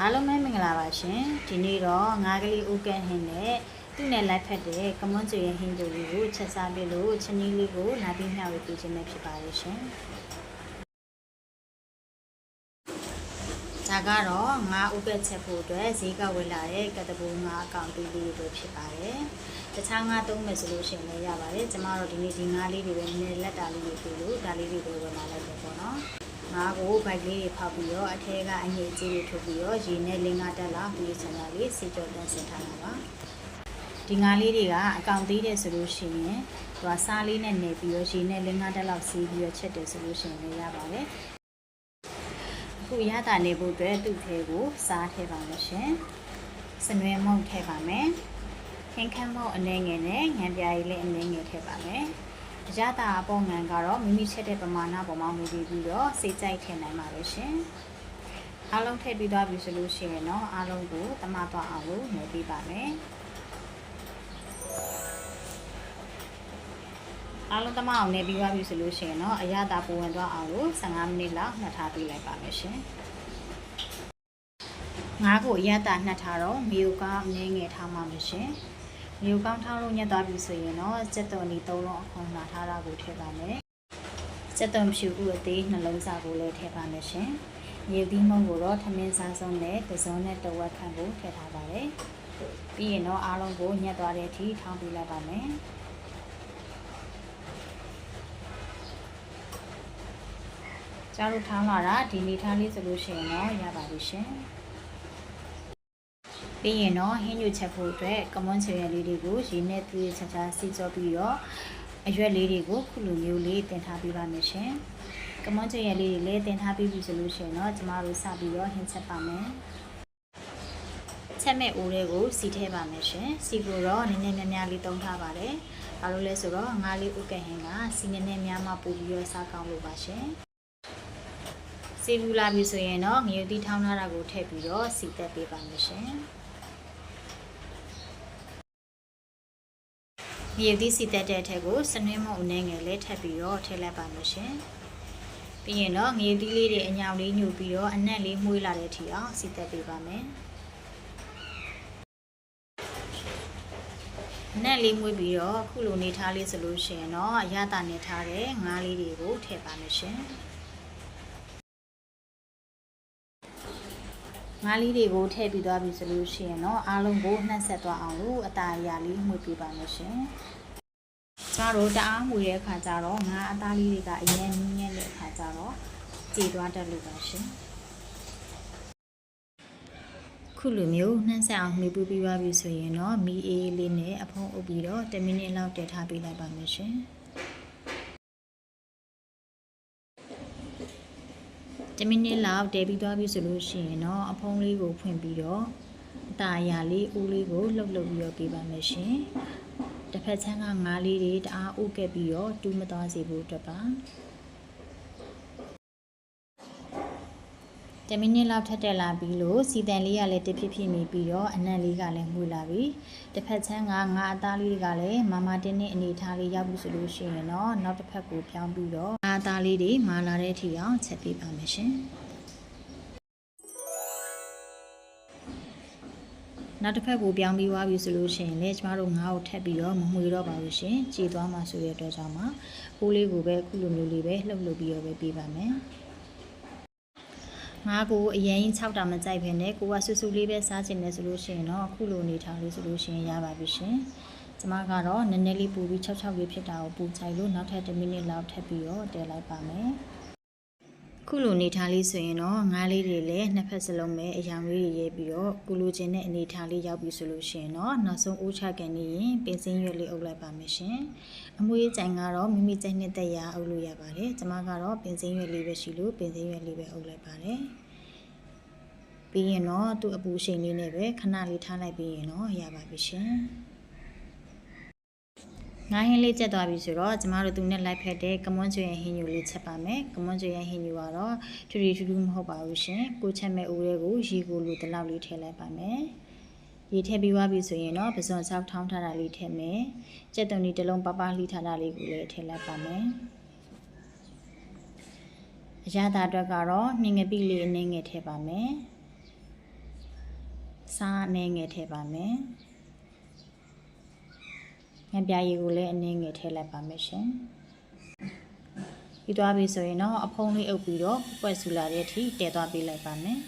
အားလုံးပဲမင်္ဂလာပါရှင်ဒီနေ့တော့ငါးကလေးဥကန်ဟင်းနဲ့သူ့နဲ့လိုက်ဖက်တဲ့ကမွန်ကျွေရဲ့ဟင်းတူလေးကိုချက်စားပြလို့ချနီးလေးကိုလာပြီးမျှဝေပေးခြင်းနဲ့ဖြစ်ပါလိမ့်ရှင်ဒါကတော့ငါးဥကက်ချက်ဖို့အတွက်ဈေးကဝယ်လာတဲ့ကတဘူငါးအကောင့်ပေးလေးတွေဖြစ်ပါတယ်တခြားငါးသုံးမယ်ဆိုလို့ရှိရင်လည်းရပါတယ်ကျမတို့ဒီနေ့ဒီငါးလေးတွေပဲနည်းနည်းလက်တာလေးတွေပေးလို့ဒါလေးတွေပဲဝယ်လာလိုက်တယ်ပေါ့နော် ငါးကိုဗိုက်လေးတွေဖောက်ပြီးတော့အထဲကအငြိအကြီးတွေထုတ်ပြီးတော့ရေနဲ့လင်းကားတက်လာပြီးချင်တာလေးစေကြောတန်းစင်ထားတာပါဒီငါးလေးတွေကအကောင်သေးတယ်ဆိုလို့ရှိရင်သူကစားလေးနဲ့နေပြီးတော့ရေနဲ့လင်းကားတက်လောက်စီးပြီးတော့ချက်တယ်ဆိုလို့ရှိရင်လည်းရပါတယ်အခုရတာနေဖို့အတွက်သူ့ထဲကိုစားထည့်ပါမယ်ရှင်စနွယ်မုန့်ထည့်ပါမယ်ခင်းခမ်းမုန့်အနေငယ်နဲ့ငံပြားရည်လေးအနေငယ်ထည့်ပါမယ်အ ရသာအပေါ်ငံကတော့မိမိချက်တဲ့ပမာဏပေါ်မှာမူတည်ပြီးတော့စိတ်ကြိုက်ထည့်နိုင်ပါပဲရှင်။အားလုံးထည့်ပြီးသွားပြီဆိုလို့ရှိရင်တော့အားလုံးကိုတမသွားအောင်လို့နှိပ်ပေးပါမယ်။အားလုံးတမအောင်နှိပ်ပြီးသွားပြီဆိုလို့ရှိရင်တော့အရသာပုံဝင်သွားအောင်လို့15မိနစ်လောက်နှက်ထားပေးလိုက်ပါမယ်ရှင်။ငါးကိုအရသာနှက်ထားတော့မီယိုကအနည်းငယ်ထားပါမယ်ရှင်။ မျိုးကောင်းထောင်းလို့ညက်သွားပြီဆိုရင်တော့စက်သွန်ဒီ၃လုံးအခုံလာထားတာကိုထည့်ပါမယ်စက်သွန်ဖြူဥအသေးနှလုံးစာကိုလည်းထည့်ပါမယ်ရှင်မြေသီးမုံကိုတော့ထမင်းစားဆုံးနဲ့ပစုံနဲ့တဝက်ခန့်ကိုထည့်ထားပါတယ်ပြီးရင်တော့အားလုံးကိုညက်သွားတဲ့အထိထောင်းပြလိုက်ပါမယ်ကျားတို့ထောင်းလာတာဒီနေထားလေးဆိုလို့ရှိရင်တော့ရပါပြီရှင် ပြီးရင်တော့ဟင်းညွတ်ချက်ဖို့အတွက်ကမွန်ချေရလေးတွေကိုရေနဲ့သွေးချာချာစီကြောပြီးတော့အရွက်လေးတွေကိုခုလိုမျိုးလေးတင်ထားပေးပါမယ်ရှင်။ကမွန်ချေရလေးတွေလည်းတင်ထားပြီးပြီဆိုလို့ရှိရင်တော့ကျမတို့စပြီးတော့ဟင်းချက်ပါမယ်။ချက်မဲ့အိုးတွေကိုစီထဲပါမယ်ရှင်။စီကိုတော့နည်းနည်းများများလေးတုံးထားပါတယ်။ဘာလို့လဲဆိုတော့ငါးလေးဥကဟင်းကစီနည်းနည်းများမှပို့ပြီးတော့စားကောင်းလို့ပါရှင်။စီဘူးလာပြီဆိုရင်တော့ငရုတ်တီထောင်းထားတာကိုထည့်ပြီးတော့စီတက်ပေးပါမယ်ရှင်။ မြေသီးစီတက်တဲ့အထက်ကိုစနွင်းမုံအနေငယ်လေးထပ်ပြီးတော့ထည့်လိုက်ပါမယ်ရှင်။ပြီးရင်တော့ငရေသီးလေးတွေအညောင်လေးညှို့ပြီးတော့အနက်လေးမှုေးလာတဲ့အထိအောင်စီတက်ပေးပါမယ်။အနက်လေးမှုေးပြီးတော့ခုလိုနေထားလေးဆိုလို့ရှိရင်တော့အရတာနေထားတဲ့ငါးလေးတွေကိုထည့်ပါမယ်ရှင်။ ငါးလေးတွေကိုထည့်ပြီးသွားပြီဆိုလို့ရှိရင်တော့အားလုံးကိုနှက်ဆက်သွားအောင်လို့အตาအရာလေးမှုပြပါမယ်ရှင်။ကျမတို့တအားမှုတဲ့အခါကျတော့ငါးအသားလေးတွေကအရင်နင်းနေတဲ့အခါကျတော့ကြေသွားတတ်လို့ပါရှင်။ခုလိုမျိုးနှက်ဆက်အောင်မှီပူပြီးသွားပြီဆိုရင်တော့မီအေးလေးနဲ့အဖုံးအုပ်ပြီးတော့10မိနစ်လောက်တည်ထားပေးလိုက်ပါမယ်ရှင်။ 10မိနစ်လောက်တည်ပြီးသွားပြီဆိုလို့ရှိရင်တော့အဖုံးလေးကိုဖွင့်ပြီးတော့အตาအရာလေးဦးလေးကိုလှုပ်လှုပ်ပြီးတော့ပေးပါမယ်ရှင်။တစ်ဖက်ချမ်းကငါးလေးတွေတအားဥကက်ပြီးတော့တူးမသွားစေဖို့အတွက်ပါ။ 10မိနစ်လောက်ထပ်တက်လာပြီးလို့စီတန်လေးကလည်းတဖြည်းဖြည်းနေပြီးတော့အနံ့လေးကလည်းမှုလာပြီတစ်ဖက်ချမ်းကငါအသားလေးတွေကလည်းမမတင်းနဲ့အနေထားလေးရောက်ပြီဆိုလို့ရှိရင်တော့နောက်တစ်ဖက်ကိုပြောင်းပြီးတော့ငါအသားလေးတွေမာလာတဲ့အထိအောင်ချက်ပေးပါမယ်ရှင်နောက်တစ်ဖက်ကိုပြောင်းပြီးသွားပြီဆိုလို့ရှိရင်လည်းကျမတို့ငါ့ကိုထပ်ပြီးတော့မမှွေတော့ပါဘူးရှင်ကြည်သွားမှာဆိုတဲ့အတွက်ကြောင့်မှပိုးလေးကိုပဲခုလိုမျိုးလေးပဲလှုပ်လှုပ်ပြီးတော့ပဲပေးပါမယ် ငါကိုအရင်6တာမကြိုက်ဖ ೇನೆ ကိုကဆူဆူလေးပဲစားချင်တယ်ဆိုလို့ရှိရင်တော့အခုလိုနေထားလေးဆိုလို့ရှိရင်ရပါပြီရှင်ကျမကတော့နည်းနည်းလေးပူပြီး66လေးဖြစ်တာကိုပူချိုက်လို့နောက်ထပ်10မိနစ်လောက်ထပ်ပြီးတော့တည်လိုက်ပါမယ်ခုလိုနေထားလေးဆိုရင်တော့ငါးလေးတွေလည်းနှစ်ဖက်စလုံးပဲအယောင်လေးတွေရေးပြီးတော့ကုလိုခြင်းတဲ့အနေထားလေးရောက်ပြီဆိုလို့ရှိရင်တော့နောက်ဆုံးအိုးချကန်နေရင်ပင်စင်းရွက်လေးအုပ်လိုက်ပါမယ်ရှင်အမွေးကြိုင်ကတော့မိမိကြိုက်နှစ်သက်ရာအုပ်လို့ရပါတယ်ကျမကတော့ပင်စင်းရွက်လေးပဲရှိလို့ပင်စင်းရွက်လေးပဲအုပ်လိုက်ပါတယ် ပြီးရင်တော့သူ့အပူရှိန်လေးနဲ့ပဲခဏလေးထားလိုက်ပြီးရင်တော့ရပါပြီရှင်ငါးဟင်းလေးချက်သွားပြီဆိုတော့ကျမတို့သူနဲ့လိုက်ဖက်တဲ့ကမွန်ကျွေရဲ့ဟင်းညူလေးချက်ပါမယ်ကမွန်ကျွေရဲ့ဟင်းညူကတော့ထူထူထူထူမဟုတ်ပါဘူးရှင်ကိုချက်မဲ့အိုးလေးကိုရေကိုလိုတလောက်လေးထည့်လိုက်ပါမယ်ရေထည့်ပြီးသွားပြီဆိုရင်တော့ပစွန်ဆောက်ထောင်းထားတာလေးထည့်မယ်ကြက်တုံဒီတစ်လုံးပပလှီးထားတာလေးကိုလည်းထည့်လိုက်ပါမယ်အရသာအတွက်ကတော့မြင်ငပိလေးအနည်းငယ်ထည့်ပါမယ် စားအနေငယ်ထည့်ပါမယ်ငပြာရည်ကိုလည်းအနေငယ်ထည့်လိုက်ပါမယ်ရှင်ပြီးသွားပြီဆိုရင်တော့အဖုံးလေးအုပ်ပြီးတော့ပွက်ဆူလာတဲ့အထိတည်သွားပေးလိုက်ပါမယ်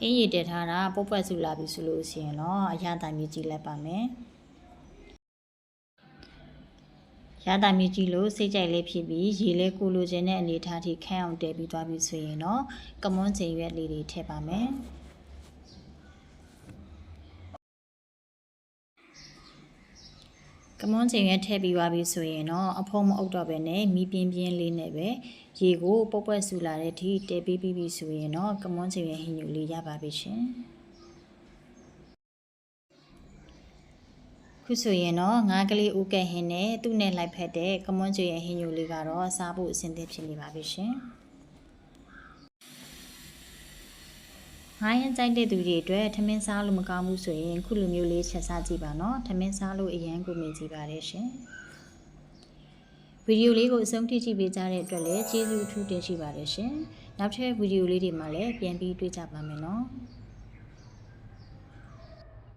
အင်းရည်တည်ထားတာပုတ်ပွက်ဆူလာပြီဆိုလို့ရှိရင်တော့အရသာမြည်ကြည့်လိုက်ပါမယ် ရတာမြည်ကြည့်လို့စိတ်ကြိုက်လေးဖြစ်ပြီးရေလေးကိုလိုချင်တဲ့အနေအထားထိခန့်အောင်တည်ပြီးသွားပြီဆိုရင်တော့ကမွန်းချိန်ရွက်လေးတွေထည့်ပါမယ်ကမွန်းချိန်ရွက်ထည့်ပြီးသွားပြီဆိုရင်တော့အဖုံးမအုပ်တော့ပဲနဲ့မီးပြင်းပြင်းလေးနဲ့ပဲရေကိုပုတ်ပွက်ဆူလာတဲ့ထိတည်ပြီးပြီးပြီဆိုရင်တော့ကမွန်းချိန်ရွက်ဟင်းညူလေးရပါပြီရှင် ခုဆိုရင်တော့ငါးကလေးဦးကဲဟင်းနဲ့သူ့နဲ့လိုက်ဖက်တဲ့ကမွန်းချိန်ရွက်ဟင်းညူလေးကတော့စားဖို့အဆင်သင့်ဖြစ်နေပါပြီရှင်ငါးရင်ကြိုက်တဲ့သူတွေအတွက်ထမင်းစားလို့မကောင်းဘူးဆိုရင်ခုလိုမျိုးလေးချက်စားကြည့်ပါနော်ထမင်းစားလို့အရန်ကိုမြင်ကြည့်ပါတယ်ရှင်ဗီဒီယိုလေးကိုအဆုံးထိကြည့်ပေးကြတဲ့အတွက်လည်းကျေးဇူးအထူးတင်ရှိပါတယ်ရှင်နောက်ထပ်ဗီဒီယိုလေးတွေမှာလည်းပြန်ပြီးတွေ့ကြပါမယ်နော်